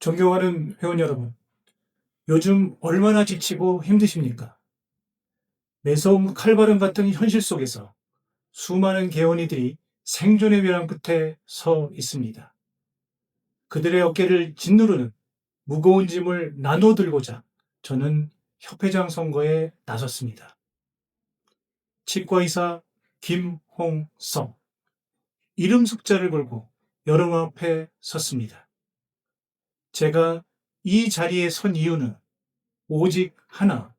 존경하는 회원 여러분, 요즘 얼마나 지치고 힘드십니까? 매서운 칼바람 같은 현실 속에서 수많은 개원이들이 생존의 벼랑 끝에 서 있습니다. 그들의 어깨를 짓누르는 무거운 짐을 나눠 들고자 저는 협회장 선거에 나섰습니다. 치과의사 김홍성. 이름 숫자를 걸고 여러분 앞에 섰습니다. 제가 이 자리에 선 이유는 오직 하나,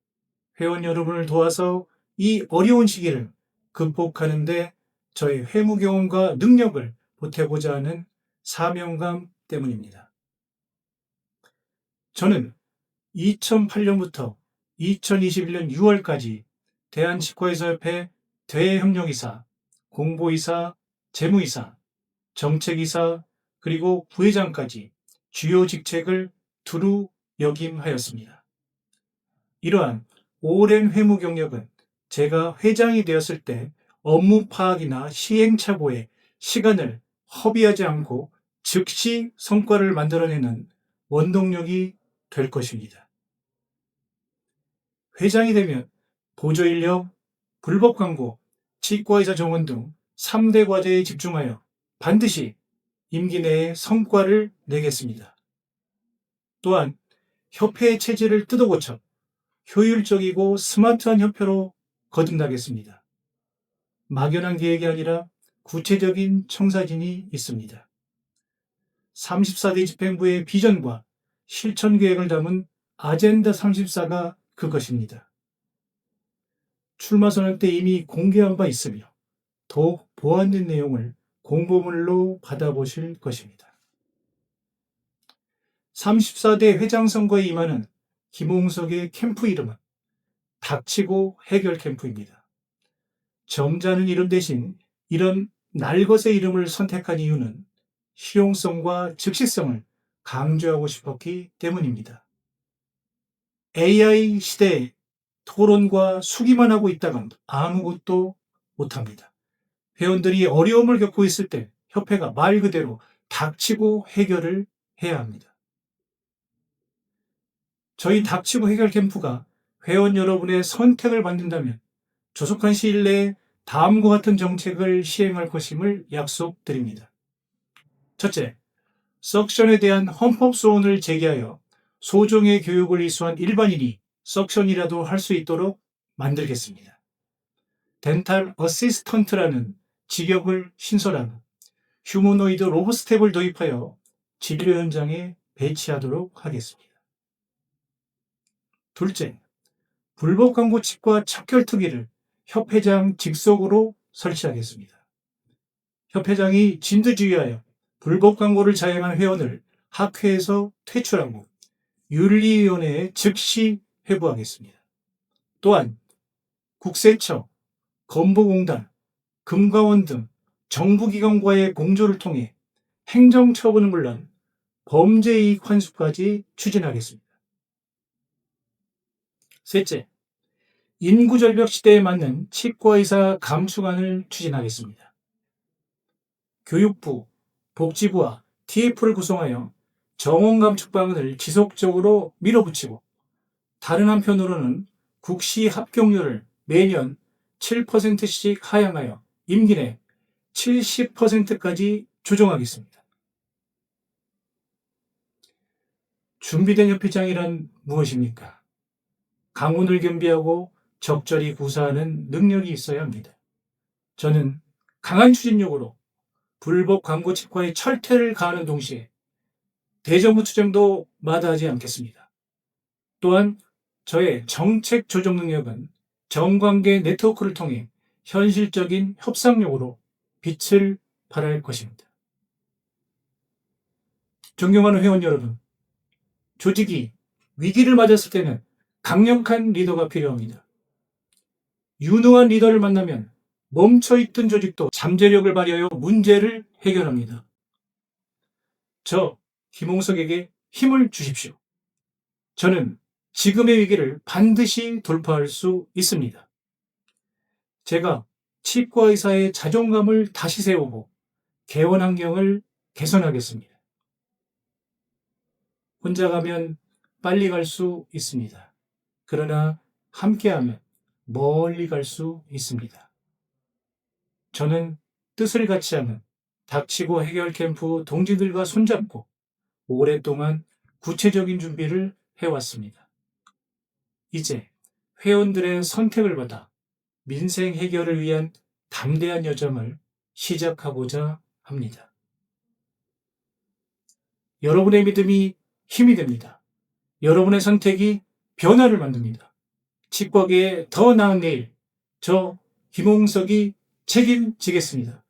회원 여러분을 도와서 이 어려운 시기를 극복하는데 저의 회무 경험과 능력을 보태고자 하는 사명감 때문입니다. 저는 2008년부터 2021년 6월까지 대한치과의사협회 대협력이사, 공보이사, 재무이사, 정책이사, 그리고 부회장까지 주요 직책을 두루 역임하였습니다. 이러한 오랜 회무 경력은 제가 회장이 되었을 때 업무 파악이나 시행착오에 시간을 허비하지 않고 즉시 성과를 만들어내는 원동력이 될 것입니다. 회장이 되면 보조 인력, 불법 광고, 치과의사 정원 등 3대 과제에 집중하여 반드시 임기 내에 성과를 내겠습니다. 또한 협회의 체질을 뜯어고쳐 효율적이고 스마트한 협회로 거듭나겠습니다. 막연한 계획이 아니라 구체적인 청사진이 있습니다. 34대 집행부의 비전과 실천 계획을 담은 아젠다 34가 그것입니다. 출마 선언 때 이미 공개한 바 있으며 더욱 보완된 내용을 공보물로 받아보실 것입니다. 34대 회장 선거에 임하는 김홍석의 캠프 이름은 닥치고 해결 캠프입니다. 점잖은 이름 대신 이런 날것의 이름을 선택한 이유는 실용성과 즉시성을 강조하고 싶었기 때문입니다. AI 시대에 토론과 수기만 하고 있다간 아무것도 못합니다. 회원들이 어려움을 겪고 있을 때 협회가 말 그대로 닥치고 해결을 해야 합니다. 저희 닥치고 해결 캠프가 회원 여러분의 선택을 받는다면 조속한 시일 내에 다음과 같은 정책을 시행할 것임을 약속드립니다. 첫째, 석션에 대한 헌법 소원을 제기하여 소정의 교육을 이수한 일반인이 석션이라도 할 수 있도록 만들겠습니다. 덴탈 어시스턴트라는 직역을 신설하고 휴머노이드 로보스텝을 도입하여 진료 현장에 배치하도록 하겠습니다. 둘째, 불법 광고 치과 척결특위를 협회장 직속으로 설치하겠습니다. 협회장이 진두지휘하여 불법 광고를 자행한 회원을 학회에서 퇴출하고 윤리위원회에 즉시 회부하겠습니다. 또한 국세청, 건보공단, 금감원 등 정부기관과의 공조를 통해 행정처분은 물론 범죄이익 환수까지 추진하겠습니다. 셋째, 인구절벽 시대에 맞는 치과의사 감수관을 추진하겠습니다. 교육부, 복지부와 TF를 구성하여 정원 감축 방안을 지속적으로 밀어붙이고 다른 한편으로는 국시 합격률을 매년 7%씩 하향하여 임기 내 70%까지 조정하겠습니다. 준비된 협회장이란 무엇입니까? 강운을 겸비하고 적절히 구사하는 능력이 있어야 합니다. 저는 강한 추진력으로 불법 광고 치과의 철퇴를 가하는 동시에 대정부 투쟁도 마다하지 않겠습니다. 또한 저의 정책 조정 능력은 정관계 네트워크를 통해 현실적인 협상력으로 빛을 발할 것입니다. 존경하는 회원 여러분, 조직이 위기를 맞았을 때는 강력한 리더가 필요합니다. 유능한 리더를 만나면 멈춰있던 조직도 잠재력을 발휘하여 문제를 해결합니다. 저 김홍석에게 힘을 주십시오. 저는 지금의 위기를 반드시 돌파할 수 있습니다. 제가 치과 의사의 자존감을 다시 세우고 개원 환경을 개선하겠습니다. 혼자 가면 빨리 갈 수 있습니다. 그러나 함께하면 멀리 갈 수 있습니다. 저는 뜻을 같이 하는 닥치고 해결 캠프 동지들과 손잡고 오랫동안 구체적인 준비를 해왔습니다. 이제 회원들의 선택을 받아 민생 해결을 위한 담대한 여정을 시작하고자 합니다. 여러분의 믿음이 힘이 됩니다. 여러분의 선택이 변화를 만듭니다. 치과계의 더 나은 내일, 저 김홍석이 책임지겠습니다.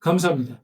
감사합니다.